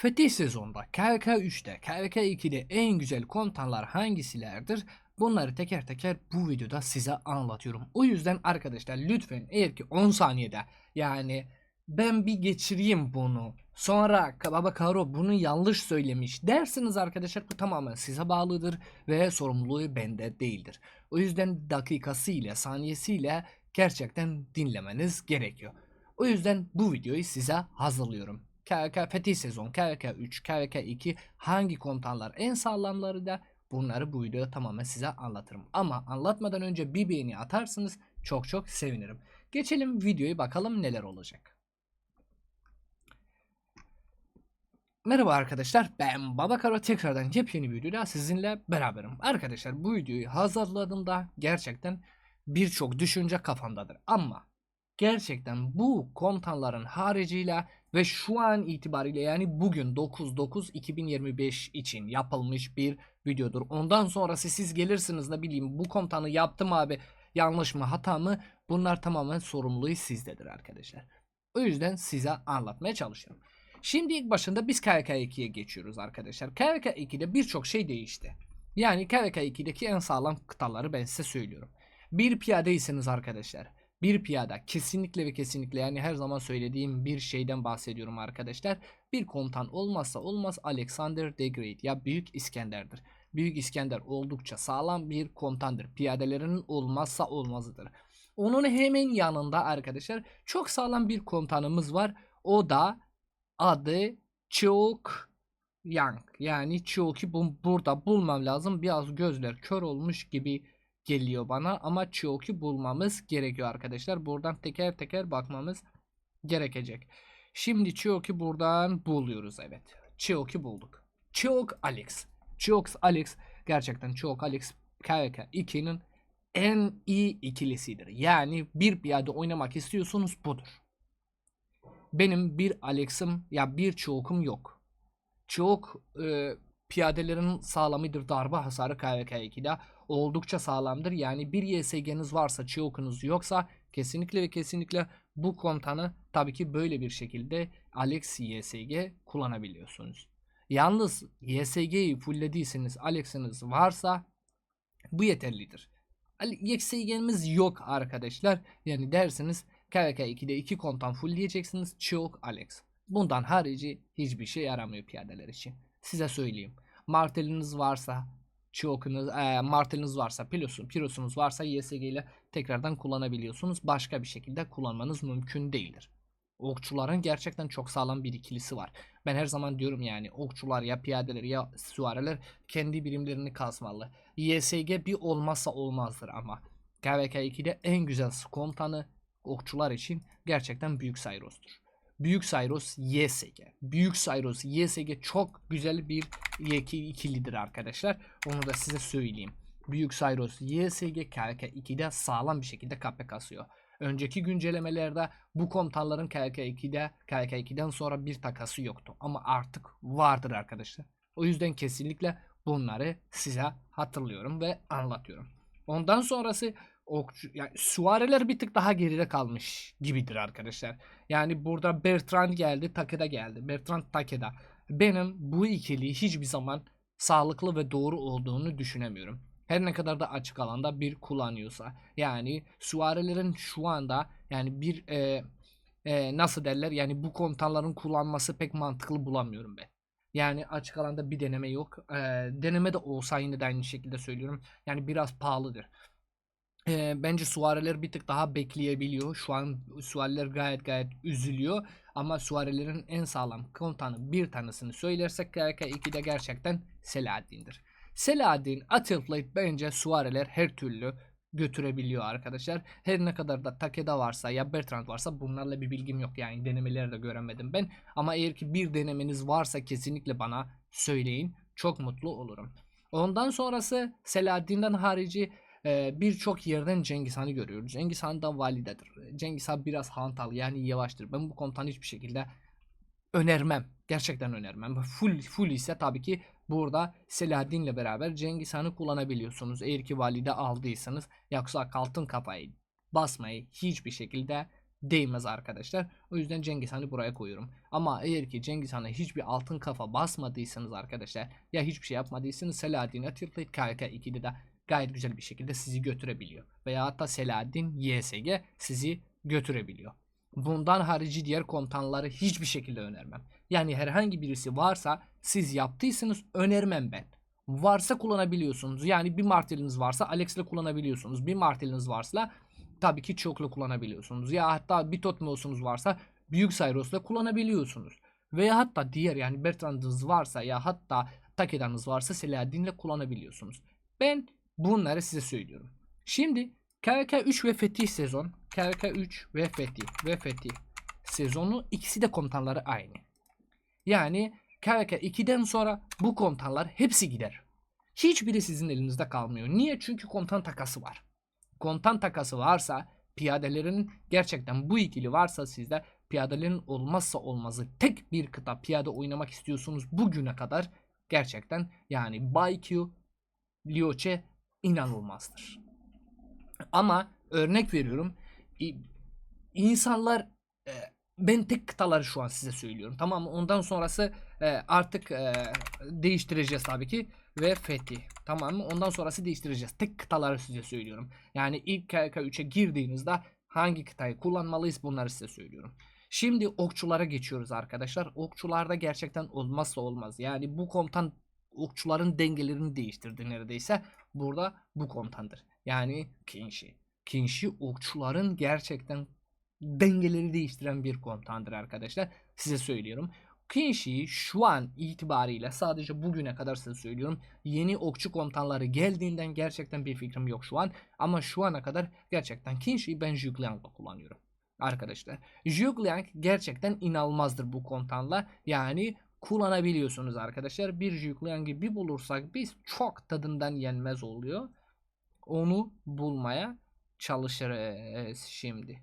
Fetih sezonda KVK 3'te, KVK 2'de en güzel komutanlar hangisilerdir? Bunları teker teker bu videoda size anlatıyorum. O yüzden arkadaşlar lütfen eğer ki 10 saniyede yani ben bir geçireyim bunu. Sonra baba Karo bunu yanlış söylemiş dersiniz arkadaşlar bu tamamen size bağlıdır ve sorumluluğu bende değildir. O yüzden dakikasıyla saniyesiyle gerçekten dinlemeniz gerekiyor. O yüzden bu videoyu size hazırlıyorum. Fetih sezon, KVK 3, KVK 2 hangi komutanlar en sağlamları da bunları bu videoda tamamen size anlatırım. Ama anlatmadan önce bir beğeni atarsınız çok çok sevinirim. Geçelim videoyu bakalım neler olacak. Merhaba arkadaşlar ben Baba Karo tekrardan yepyeni bir videoda sizinle beraberim. Arkadaşlar bu videoyu hazırladığımda gerçekten birçok düşünce kafamdadır. Ama gerçekten bu komutanların hariciyle ve şu an itibariyle yani bugün 9-9-2025 için yapılmış bir videodur. Ondan sonrası siz gelirsiniz ne bileyim bu komutanı yaptım abi yanlış mı hata mı bunlar tamamen sorumluluğu sizdedir arkadaşlar. O yüzden size anlatmaya çalışıyorum. Şimdi ilk başında biz KVK 2'ye geçiyoruz arkadaşlar. KVK 2'de birçok şey değişti. Yani KVK 2'deki en sağlam kıtaları ben size söylüyorum. Bir piyadeyseniz arkadaşlar. Bir piyada kesinlikle ve kesinlikle yani her zaman söylediğim bir şeyden bahsediyorum arkadaşlar. Bir komutan olmazsa olmaz Alexander the Great ya Büyük İskender'dir. Büyük İskender oldukça sağlam bir komutandır. Piyadelerinin olmazsa olmazıdır. Onun hemen yanında arkadaşlar çok sağlam bir komutanımız var. O da adı Chook Yang. Yani bu, burada bulmam lazım. Biraz gözler kör olmuş gibi geliyor bana ama Chook'i bulmamız gerekiyor arkadaşlar. Buradan teker teker bakmamız gerekecek. Şimdi Chook'i buradan buluyoruz evet. Chook'i bulduk. Chook Alex. Chook Alex gerçekten Chook Alex KVK 2'nin en iyi ikilisidir. Yani bir piyade oynamak istiyorsunuz budur. Benim bir Alex'im ya bir Chook'um yok. Chook e, piyadelerin sağlamıdır darbe hasarı KVK 2'de oldukça sağlamdır. Yani bir YSG'niz varsa Chook'unuz yoksa kesinlikle ve kesinlikle bu komutanı tabii ki böyle bir şekilde Alex YSG kullanabiliyorsunuz. Yalnız YSG'yi fulllediyseniz Alex'iniz varsa bu yeterlidir. YSG'miz yok arkadaşlar. Yani dersiniz KVK 2'de 2 komutan fullleyeceksiniz. Chook Alex. Bundan harici hiçbir şey yaramıyor piyadeler için. Size söyleyeyim. Marteliniz varsa Chook'unuz, e, marteliniz varsa, pilosun, pirosunuz varsa YSG ile tekrardan kullanabiliyorsunuz. Başka bir şekilde kullanmanız mümkün değildir. Okçuların gerçekten çok sağlam bir ikilisi var. Ben her zaman diyorum yani okçular ya piyadeler ya süvariler kendi birimlerini kasmalı. YSG bir olmazsa olmazdır ama. KVK 2'de en güzel komutanı okçular için gerçekten Büyük Sayros'tur. Büyük Sayros YSG. Büyük Sayros YSG çok güzel bir ikilidir arkadaşlar. Onu da size söyleyeyim. Büyük Sayros YSG KK 2'de sağlam bir şekilde KP kasıyor. Önceki güncellemelerde bu komutanların KK 2'de KK 2'den sonra bir takası yoktu. Ama artık vardır arkadaşlar. O yüzden kesinlikle bunları size hatırlıyorum ve anlatıyorum. Ondan sonrası okçu yani süvariler bir tık daha geride kalmış gibidir arkadaşlar. Yani burada Bertrand geldi, Takeda geldi. Bertrand Takeda. Benim bu ikiliyi hiçbir zaman sağlıklı ve doğru olduğunu düşünemiyorum. Her ne kadar da açık alanda bir kullanıyorsa. Yani süvarilerin şu anda yani bir e, e, nasıl derler yani bu komutanların kullanması pek mantıklı bulamıyorum ben. Yani açık alanda bir deneme yok. E, deneme de olsa yine de aynı şekilde söylüyorum. Yani biraz pahalıdır. E, bence suariler bir tık daha bekleyebiliyor. Şu an suariler gayet gayet üzülüyor. Ama suarilerin en sağlam komutanı bir tanesini söylersek KK 2'de gerçekten Selahaddin'dir. Selahaddin, Atılflight bence suariler her türlü götürebiliyor arkadaşlar. Her ne kadar da Takeda varsa ya Bertrand varsa bunlarla bir bilgim yok. Yani denemeleri de göremedim ben. Ama eğer ki bir denemeniz varsa kesinlikle bana söyleyin. Çok mutlu olurum. Ondan sonrası Selahaddin'den harici birçok yerden Cengiz Han'ı görüyoruz. Cengiz Han da validedir. Cengiz Han biraz hantal yani yavaştır. Ben bu komutanı hiçbir şekilde önermem. Gerçekten önermem. Full full ise tabii ki burada Selahaddin'le beraber Cengiz Han'ı kullanabiliyorsunuz. Eğer ki valide aldıysanız yoksa kaltın kafayı basmayı hiçbir şekilde değmez arkadaşlar. O yüzden Cengiz Han'ı buraya koyuyorum. Ama eğer ki Cengiz Han'a hiçbir altın kafa basmadıysanız arkadaşlar ya hiçbir şey yapmadıysanız Selahattin Atilla KK2'de de gayet güzel bir şekilde sizi götürebiliyor. Veya hatta Selahattin YSG sizi götürebiliyor. Bundan harici diğer komutanları hiçbir şekilde önermem. Yani herhangi birisi varsa siz yaptıysanız önermem ben. Varsa kullanabiliyorsunuz. Yani bir marteliniz varsa Alex'le kullanabiliyorsunuz. Bir marteliniz varsa tabii ki çoklu kullanabiliyorsunuz. Ya hatta bir Totmos'unuz varsa Büyük Cyrus'la kullanabiliyorsunuz. Veya hatta diğer yani Bertrand'ınız varsa ya hatta Takeda'nız varsa Selahaddin'le kullanabiliyorsunuz. Ben bunları size söylüyorum. Şimdi KVK 3 ve Fetih sezon. KVK 3 ve Fetih ve Fetih sezonu ikisi de komutanları aynı. Yani KVK 2'den sonra bu komutanlar hepsi gider. Hiçbiri sizin elinizde kalmıyor. Niye? Çünkü komutan takası var. Komutan takası varsa piyadelerin gerçekten bu ikili varsa sizde piyadelerin olmazsa olmazı tek bir kıta piyade oynamak istiyorsunuz bugüne kadar gerçekten yani Baikyu Lioche inanılmazdır. Ama örnek veriyorum insanlar e, ben tek kıtaları şu an size söylüyorum tamam mı? Ondan sonrası e, artık e, değiştireceğiz tabii ki ve Fethi tamam mı? Ondan sonrası değiştireceğiz. Tek kıtaları size söylüyorum. Yani ilk KK3'e girdiğinizde hangi kıtayı kullanmalıyız bunları size söylüyorum. Şimdi okçulara geçiyoruz arkadaşlar. Okçularda gerçekten olmazsa olmaz. Yani bu komutan okçuların dengelerini değiştirdi neredeyse. Burada bu komutandır. Yani Kinshi. Kinshi okçuların gerçekten dengeleri değiştiren bir komutandır arkadaşlar. Size söylüyorum. Kinshi şu an itibariyle sadece bugüne kadar size söylüyorum. Yeni okçu komutanları geldiğinden gerçekten bir fikrim yok şu an. Ama şu ana kadar gerçekten Kinshi'yi ben Zhugliang'la kullanıyorum. Arkadaşlar. Zhugliang gerçekten inanılmazdır bu komutanla. Yani kullanabiliyorsunuz arkadaşlar. Bir Zhugliang'ı bir bulursak biz çok tadından yenmez oluyor. Onu bulmaya çalışırız şimdi.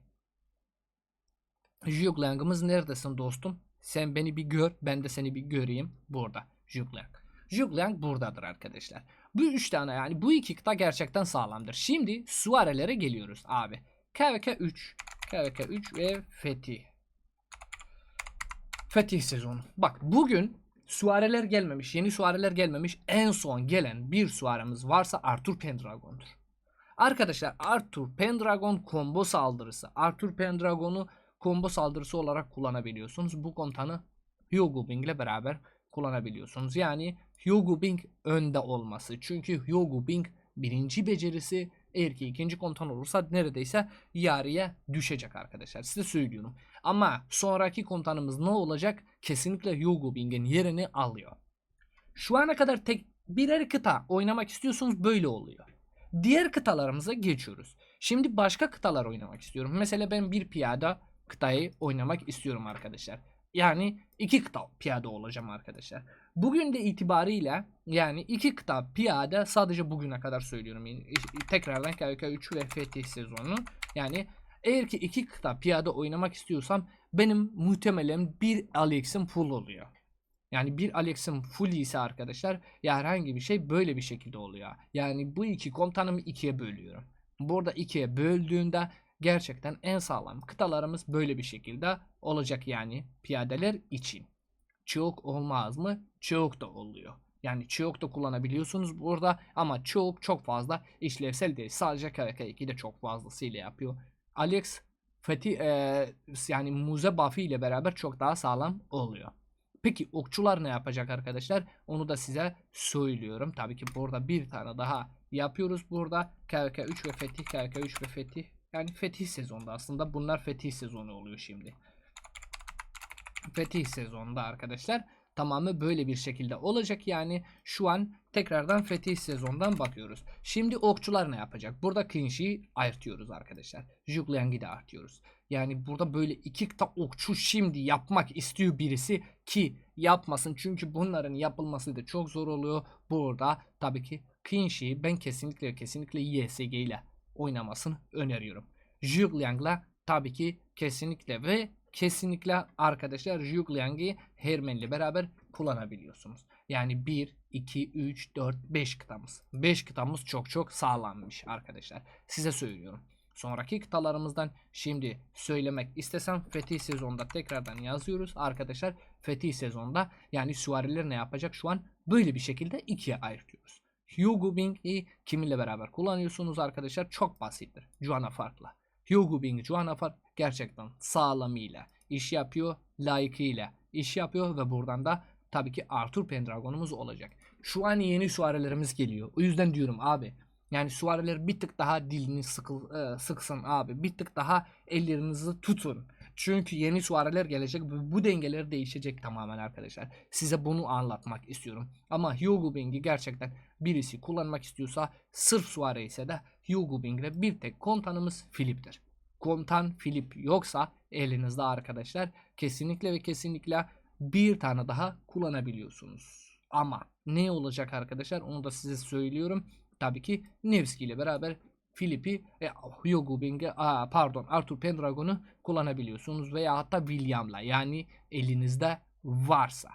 Zhugliang'ımız neredesin dostum? Sen beni bir gör, ben de seni bir göreyim. Burada. Zhugliang. Zhugliang buradadır arkadaşlar. Bu üç tane yani bu iki kıta gerçekten sağlamdır. Şimdi Suarelere geliyoruz abi. KVK 3, KVK 3 ve Fetih. Fetih sezonu. Bak bugün Suareler gelmemiş, yeni Suareler gelmemiş. En son gelen bir Suaremiz varsa Arthur Pendragon'dur. Arkadaşlar Arthur Pendragon combo saldırısı. Arthur Pendragon'u combo saldırısı olarak kullanabiliyorsunuz. Bu komutanı Hyogo Bing ile beraber kullanabiliyorsunuz. Yani Hyogo Bing önde olması. Çünkü Hyogo Bing birinci becerisi eğer ki ikinci komutan olursa neredeyse yarıya düşecek arkadaşlar. Size söylüyorum. Ama sonraki komutanımız ne olacak? Kesinlikle Hyogo Bing'in yerini alıyor. Şu ana kadar tek birer kıta oynamak istiyorsunuz böyle oluyor. Diğer kıtalarımıza geçiyoruz. Şimdi başka kıtalar oynamak istiyorum. Mesela ben bir piyada kıtayı oynamak istiyorum arkadaşlar. Yani iki kıta piyade olacağım arkadaşlar. Bugün de itibariyle yani iki kıta piyade sadece bugüne kadar söylüyorum. Tekrardan KVK 3 ve Fetih sezonu. Yani eğer ki iki kıta piyade oynamak istiyorsam benim muhtemelen bir Alex'im full oluyor. Yani bir Alex'im full ise arkadaşlar ya herhangi bir şey böyle bir şekilde oluyor. Yani bu iki komutanımı ikiye bölüyorum. Burada ikiye böldüğünde gerçekten en sağlam kıtalarımız böyle bir şekilde olacak yani piyadeler için. Çok olmaz mı? Çok da oluyor. Yani çok da kullanabiliyorsunuz burada ama çok çok fazla işlevsel değil. Sadece KK2 de çok fazlasıyla yapıyor. Alex Fethi e, yani Muze buff'ı ile beraber çok daha sağlam oluyor. Peki okçular ne yapacak arkadaşlar? Onu da size söylüyorum. Tabii ki burada bir tane daha yapıyoruz burada. KVK 3 ve Fetih, KVK 3 ve Fetih. Yani Fetih sezonda aslında bunlar Fetih sezonu oluyor şimdi. Fetih sezonunda arkadaşlar tamamı böyle bir şekilde olacak yani şu an tekrardan Fetih sezondan bakıyoruz. Şimdi okçular ne yapacak? Burada Kinshi'yi artıyoruz arkadaşlar. Zhugliang'i de artıyoruz. Yani burada böyle iki kıta okçu şimdi yapmak istiyor birisi ki yapmasın. Çünkü bunların yapılması da çok zor oluyor. Burada tabii ki Kinshi'yi ben kesinlikle kesinlikle YSG ile oynamasını öneriyorum. Zhugliang'la tabii ki kesinlikle ve kesinlikle arkadaşlar Zhugliang'i Hermen'le beraber kullanabiliyorsunuz. Yani 1, 2, 3, 4, 5 kıtamız. 5 kıtamız çok çok sağlammış arkadaşlar. Size söylüyorum. sonraki kıtalarımızdan şimdi söylemek istesem fetih sezonda tekrardan yazıyoruz arkadaşlar. Fetih sezonda yani süvariler ne yapacak şu an böyle bir şekilde ikiye ayırtıyoruz. Hugo Bing'i kiminle beraber kullanıyorsunuz arkadaşlar çok basittir. Juana farklı. Hugo Bing Juana fark gerçekten sağlamıyla iş yapıyor, layıkıyla iş yapıyor ve buradan da tabii ki Arthur Pendragon'umuz olacak. Şu an yeni süvarilerimiz geliyor. O yüzden diyorum abi yani süvariler bir tık daha dilini sıkıl, e, sıksın abi. Bir tık daha ellerinizi tutun. Çünkü yeni süvariler gelecek ve bu dengeler değişecek tamamen arkadaşlar. Size bunu anlatmak istiyorum. Ama Hugo Bing'i gerçekten birisi kullanmak istiyorsa sırf süvari ise de Hugo Bing'le bir tek komutanımız Filip'tir. Komutan Filip yoksa elinizde arkadaşlar kesinlikle ve kesinlikle bir tane daha kullanabiliyorsunuz. Ama ne olacak arkadaşlar onu da size söylüyorum. Tabii ki Nevski ile beraber Filip'i e, Hugo Bing'i aa, pardon Arthur Pendragon'u kullanabiliyorsunuz veya hatta William'la yani elinizde varsa.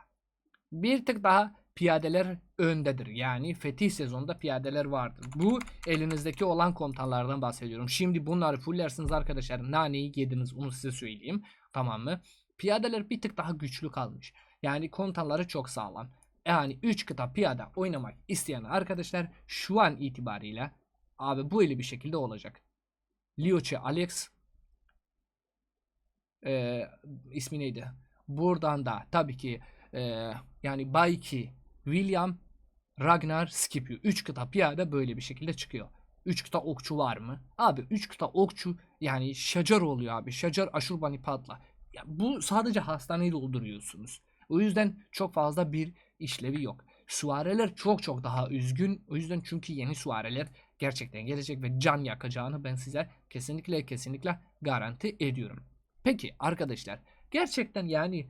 Bir tık daha piyadeler öndedir. Yani fetih sezonunda piyadeler vardır. Bu elinizdeki olan komutanlardan bahsediyorum. Şimdi bunları fullersiniz arkadaşlar. Naneyi yediniz onu size söyleyeyim. Tamam mı? Piyadeler bir tık daha güçlü kalmış. Yani komutanları çok sağlam. Yani 3 kıta piyade oynamak isteyen arkadaşlar şu an itibariyle abi böyle bir şekilde olacak. Lioche Alex e, ismi neydi? Buradan da tabii ki e, yani Bayki William Ragnar Scipio 3 kıta piyade böyle bir şekilde çıkıyor. 3 kıta okçu var mı? Abi 3 kıta okçu yani şacar oluyor abi. Şacar Aşurbanipal'la. Ya bu sadece hastaneyi dolduruyorsunuz. O yüzden çok fazla bir işlevi yok. Suareler çok çok daha üzgün. O yüzden çünkü yeni suareler gerçekten gelecek ve can yakacağını ben size kesinlikle kesinlikle garanti ediyorum. Peki arkadaşlar gerçekten yani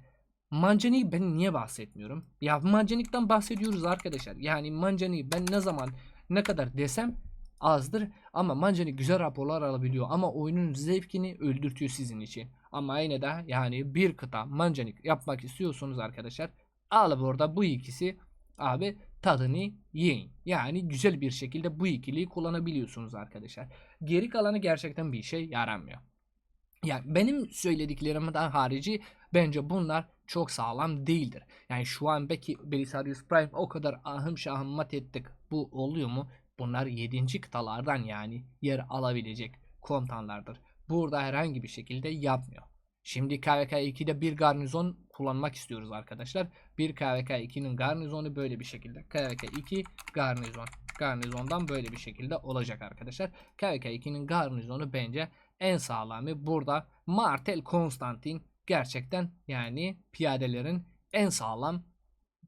Mancani'yi ben niye bahsetmiyorum? Ya Mancani'den bahsediyoruz arkadaşlar. Yani Mancani ben ne zaman ne kadar desem azdır ama Mancani güzel raporlar alabiliyor ama oyunun zevkini öldürtüyor sizin için. Ama yine de yani bir kıta Mancani yapmak istiyorsunuz arkadaşlar. Al burada bu ikisi abi tadını yiyin. Yani güzel bir şekilde bu ikiliyi kullanabiliyorsunuz arkadaşlar. Geri kalanı gerçekten bir işe yaramıyor. Yani benim söylediklerimden harici bence bunlar çok sağlam değildir. Yani şu an belki Belisarius Prime o kadar ahım şahım mat ettik. Bu oluyor mu? Bunlar 7. kıtalardan yani yer alabilecek komutanlardır. Burada herhangi bir şekilde yapmıyor. Şimdi KVK 2'de bir garnizon kullanmak istiyoruz arkadaşlar. Bir KVK 2'nin garnizonu böyle bir şekilde. KVK 2 garnizon. Garnizondan böyle bir şekilde olacak arkadaşlar. KVK 2'nin garnizonu bence en sağlamı burada Martel Konstantin gerçekten yani piyadelerin en sağlam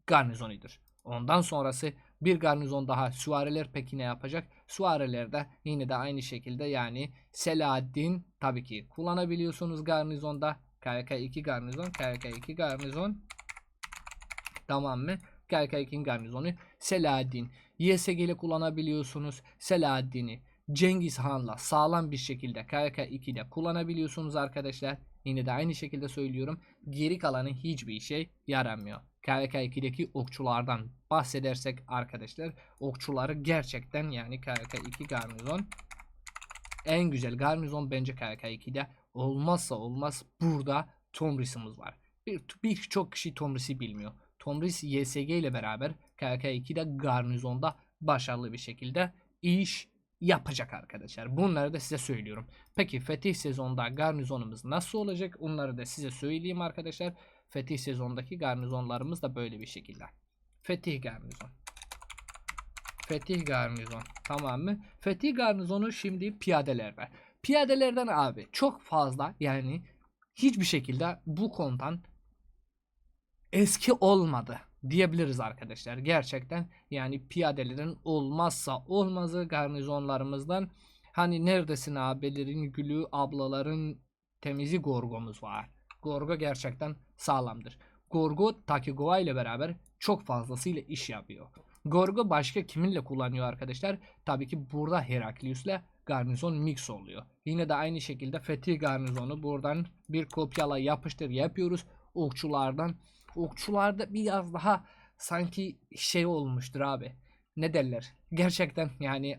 garnizonudur. Ondan sonrası bir garnizon daha süvariler peki ne yapacak? Süvariler de yine de aynı şekilde yani Selahaddin tabii ki kullanabiliyorsunuz garnizonda. KK 2 garnizon, KK 2 garnizon. Tamam mı? KK 2 garnizonu Selahaddin. YSG ile kullanabiliyorsunuz. Selahaddin'i Cengiz Han'la sağlam bir şekilde KK 2'de kullanabiliyorsunuz arkadaşlar. Yine de aynı şekilde söylüyorum. Geri kalanı hiçbir şey yaramıyor. KVK 2'deki okçulardan bahsedersek arkadaşlar okçuları gerçekten yani KVK 2 garnizon en güzel garnizon bence KVK 2'de olmazsa olmaz burada Tomris'imiz var. Bir birçok kişi Tomris'i bilmiyor. Tomris YSG ile beraber KVK 2'de garnizonda başarılı bir şekilde iş yapacak arkadaşlar. Bunları da size söylüyorum. Peki fetih sezonda garnizonumuz nasıl olacak? Onları da size söyleyeyim arkadaşlar. Fetih sezondaki garnizonlarımız da böyle bir şekilde. Fetih garnizon. Fetih garnizon. Tamam mı? Fetih garnizonu şimdi piyadelerde. Piyadelerden abi çok fazla yani hiçbir şekilde bu komutan eski olmadı diyebiliriz arkadaşlar. Gerçekten yani piyadelerin olmazsa olmazı garnizonlarımızdan hani neredesin abilerin gülü ablaların temizi Gorgo'muz var. Gorgo gerçekten sağlamdır. Gorgo Takigawa ile beraber çok fazlasıyla iş yapıyor. Gorgo başka kiminle kullanıyor arkadaşlar? Tabii ki burada Heraklius'la garnizon mix oluyor. Yine de aynı şekilde Fethi garnizonu buradan bir kopyala yapıştır yapıyoruz. Okçulardan. Okçularda biraz daha sanki şey olmuştur abi. Ne derler? Gerçekten yani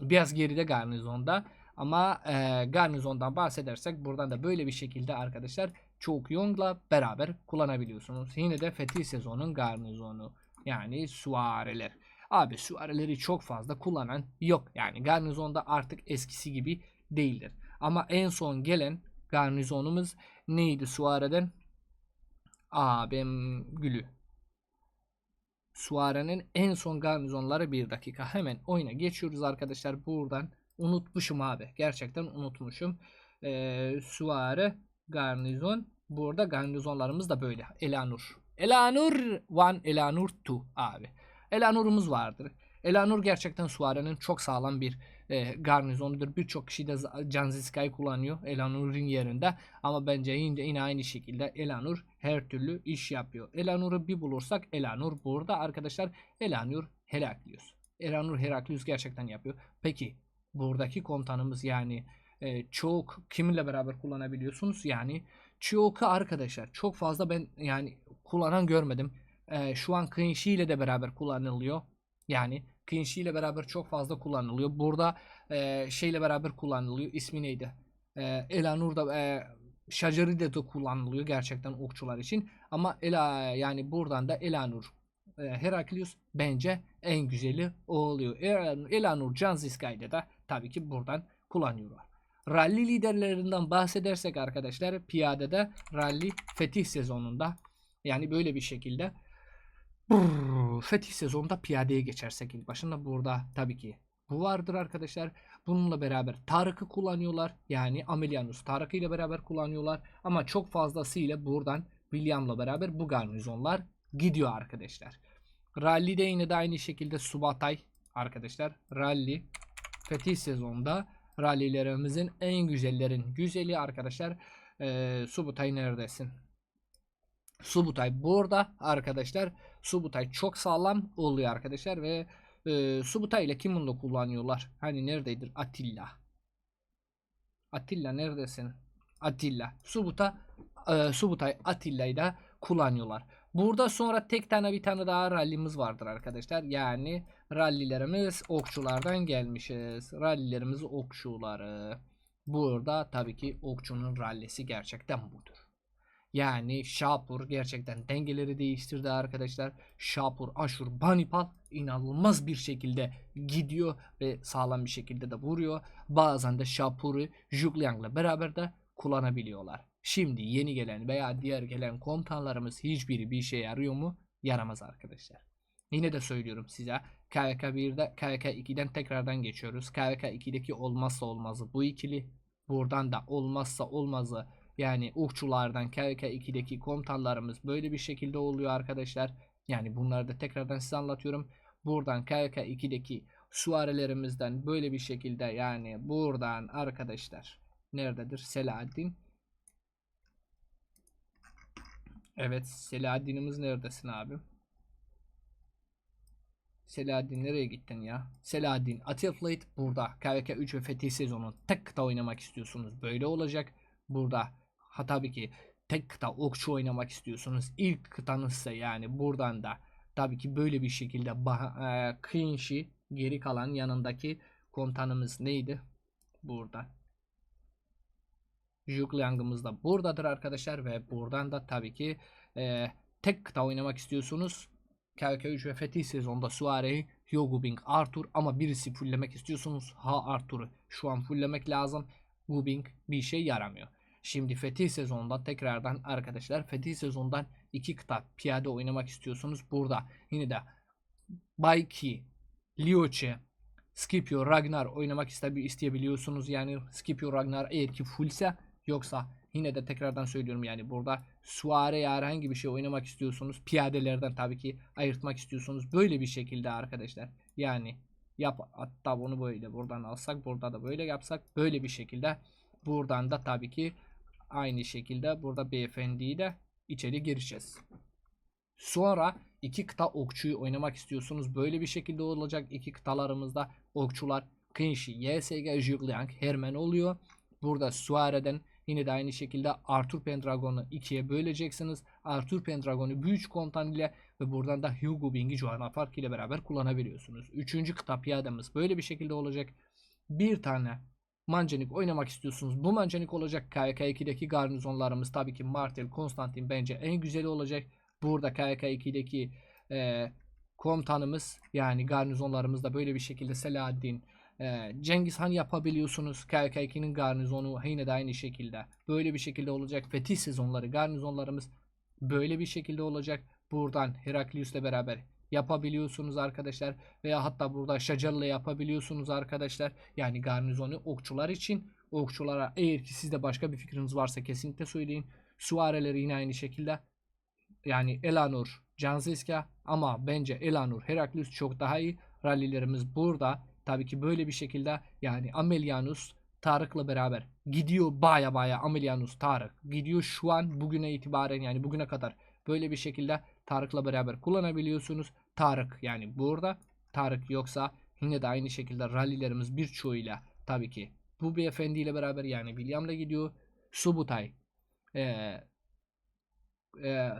biraz geride garnizonda Ama e, garnizondan bahsedersek buradan da böyle bir şekilde arkadaşlar çok Young'la beraber kullanabiliyorsunuz. Yine de Fetih sezonun garnizonu yani suareler. Abi suareleri çok fazla kullanan yok. Yani garnizonda artık eskisi gibi değildir. Ama en son gelen garnizonumuz neydi suareden? Abim gülü. Suare'nin en son garnizonları bir dakika. Hemen oyuna geçiyoruz arkadaşlar. Buradan unutmuşum abi. Gerçekten unutmuşum. Ee, Suare garnizon. Burada garnizonlarımız da böyle. Elanur. Elanur 1, Elanur 2 abi. Elanur'umuz vardır. Elanur gerçekten Suare'nin çok sağlam bir e, garnizonudur. Birçok kişi de Canziska'yı kullanıyor Elanur'un yerinde. Ama bence yine, yine aynı şekilde Elanur her türlü iş yapıyor. Elanur'u bir bulursak Elanur burada arkadaşlar. Elanur Heraklius. Elanur Heraklius gerçekten yapıyor. Peki buradaki komutanımız yani e, çok kiminle beraber kullanabiliyorsunuz? Yani çok arkadaşlar çok fazla ben yani kullanan görmedim. E, şu an Kınşi ile de beraber kullanılıyor. Yani Kınşi ile beraber çok fazla kullanılıyor. Burada e, şeyle beraber kullanılıyor. İsmi neydi? E, Elanur'da e, Şajari de kullanılıyor gerçekten okçular için. Ama Ela yani buradan da Elanur e, Heraklius bence en güzeli o oluyor. Elanur, Elanur Canziskay'da da tabii ki buradan kullanıyorlar. Rally liderlerinden bahsedersek arkadaşlar piyadede rally fetih sezonunda yani böyle bir şekilde brrr, fetih sezonunda piyadeye geçersek ilk başında burada tabii ki bu vardır arkadaşlar. Bununla beraber Tarık'ı kullanıyorlar. Yani Amelianus Tarık ile beraber kullanıyorlar. Ama çok fazlasıyla buradan William'la beraber bu garnizonlar gidiyor arkadaşlar. Rally'de yine de aynı şekilde Subatay arkadaşlar. Rally fetih sezonunda rallilerimizin en güzellerin güzeli arkadaşlar. Ee, Subutay neredesin? Subutay burada arkadaşlar. Subutay çok sağlam oluyor arkadaşlar ve e, Subutay ile kim bunu kullanıyorlar? Hani nerededir? Atilla. Atilla neredesin? Atilla. Subuta e, Subutay Atilla'yı da kullanıyorlar. Burada sonra tek tane bir tane daha rallimiz vardır arkadaşlar. Yani rallilerimiz okçulardan gelmişiz. Rallilerimiz okçuları. Burada tabii ki okçunun rallisi gerçekten budur. Yani Şapur gerçekten dengeleri değiştirdi arkadaşlar. Şapur, Aşur, Banipal inanılmaz bir şekilde gidiyor ve sağlam bir şekilde de vuruyor. Bazen de Şapur'u Jugliang'la beraber de kullanabiliyorlar. Şimdi yeni gelen veya diğer gelen komutanlarımız hiçbiri bir şey yarıyor mu? Yaramaz arkadaşlar. Yine de söylüyorum size KVK 1'de KVK 2'den tekrardan geçiyoruz. KVK 2'deki olmazsa olmazı bu ikili. Buradan da olmazsa olmazı yani okçulardan KVK 2'deki komutanlarımız böyle bir şekilde oluyor arkadaşlar. Yani bunları da tekrardan size anlatıyorum. Buradan KVK 2'deki suarelerimizden böyle bir şekilde yani buradan arkadaşlar nerededir? Selahaddin. Evet Selahaddin'imiz neredesin abi? Selahaddin nereye gittin ya? Selahaddin Atilflate burada. KVK 3 ve Fetih sezonu tek kıta oynamak istiyorsunuz. Böyle olacak. Burada ha tabii ki tek kıta okçu oynamak istiyorsunuz. İlk kıtanızsa yani buradan da tabii ki böyle bir şekilde e, geri kalan yanındaki komutanımız neydi? Burada. Jugliang'ımız da buradadır arkadaşlar ve buradan da tabii ki e, tek kıta oynamak istiyorsunuz. KK3 ve Fetih sezonda Suare'yi Hyogubing, Arthur ama birisi fulllemek istiyorsunuz. Ha Arthur'u şu an fulllemek lazım. Gubing bir şey yaramıyor. Şimdi Fetih sezonunda tekrardan arkadaşlar Fetih sezondan iki kıta piyade oynamak istiyorsunuz. Burada yine de Bayki, Lioche, Scipio, Ragnar oynamak isteyebiliyorsunuz. Yani Scipio, Ragnar eğer ki fullse yoksa yine de tekrardan söylüyorum yani burada suare ya herhangi bir şey oynamak istiyorsunuz. Piyadelerden tabii ki ayırtmak istiyorsunuz. Böyle bir şekilde arkadaşlar. Yani yap hatta bunu böyle buradan alsak burada da böyle yapsak böyle bir şekilde buradan da tabii ki aynı şekilde burada beyefendiyi de içeri gireceğiz. Sonra iki kıta okçuyu oynamak istiyorsunuz. Böyle bir şekilde olacak. iki kıtalarımızda okçular Kınşi, YSG, Jugliang, Hermen oluyor. Burada Suare'den yine de aynı şekilde Arthur Pendragon'u ikiye böleceksiniz. Arthur Pendragon'u büyük komutan ile ve buradan da Hugo Bing'i Johanna Fark ile beraber kullanabiliyorsunuz. Üçüncü kıta piyademiz böyle bir şekilde olacak. Bir tane Mancanik oynamak istiyorsunuz. Bu Mancanik olacak. KYK2'deki garnizonlarımız tabii ki Martel, Konstantin bence en güzeli olacak. Burada KYK2'deki e, komutanımız yani garnizonlarımız da böyle bir şekilde Selahaddin, e, Cengiz Han yapabiliyorsunuz. KYK2'nin garnizonu yine de aynı şekilde. Böyle bir şekilde olacak. Fetih sezonları garnizonlarımız böyle bir şekilde olacak. Buradan Heraklius'le beraber yapabiliyorsunuz arkadaşlar. Veya hatta burada Şacar'la yapabiliyorsunuz arkadaşlar. Yani garnizonu okçular için. Okçulara eğer ki sizde başka bir fikriniz varsa kesinlikle söyleyin. Suareleri yine aynı şekilde. Yani Elanur, Canziska ama bence Elanur, Heraklius çok daha iyi. Rallilerimiz burada. Tabii ki böyle bir şekilde yani Amelianus Tarık'la beraber gidiyor baya baya Amelianus Tarık gidiyor şu an bugüne itibaren yani bugüne kadar böyle bir şekilde Tarık'la beraber kullanabiliyorsunuz. Tarık yani burada Tarık yoksa yine de aynı şekilde rallilerimiz birçoğuyla tabii ki bu beyefendiyle beraber yani William'la gidiyor. Subutay ee, ee,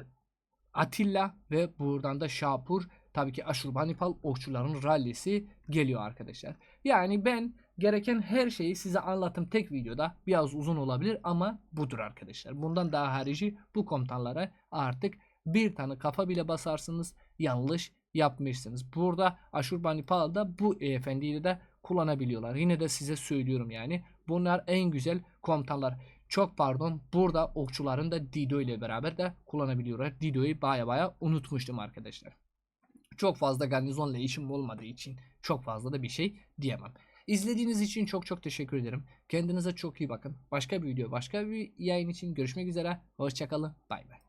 Atilla ve buradan da Şapur tabii ki Aşurbanipal okçuların rallisi geliyor arkadaşlar. Yani ben gereken her şeyi size anlattım tek videoda. Biraz uzun olabilir ama budur arkadaşlar. Bundan daha harici bu komutanlara artık bir tane kafa bile basarsınız yanlış yapmışsınız. Burada Aşurbanipal'da bu efendiyi de kullanabiliyorlar. Yine de size söylüyorum yani. Bunlar en güzel komutanlar. Çok pardon. Burada okçuların da Dido ile beraber de kullanabiliyorlar. Dido'yu baya baya unutmuştum arkadaşlar. Çok fazla garnizonla işim olmadığı için çok fazla da bir şey diyemem. İzlediğiniz için çok çok teşekkür ederim. Kendinize çok iyi bakın. Başka bir video, başka bir yayın için görüşmek üzere. Hoşçakalın. Bay bay.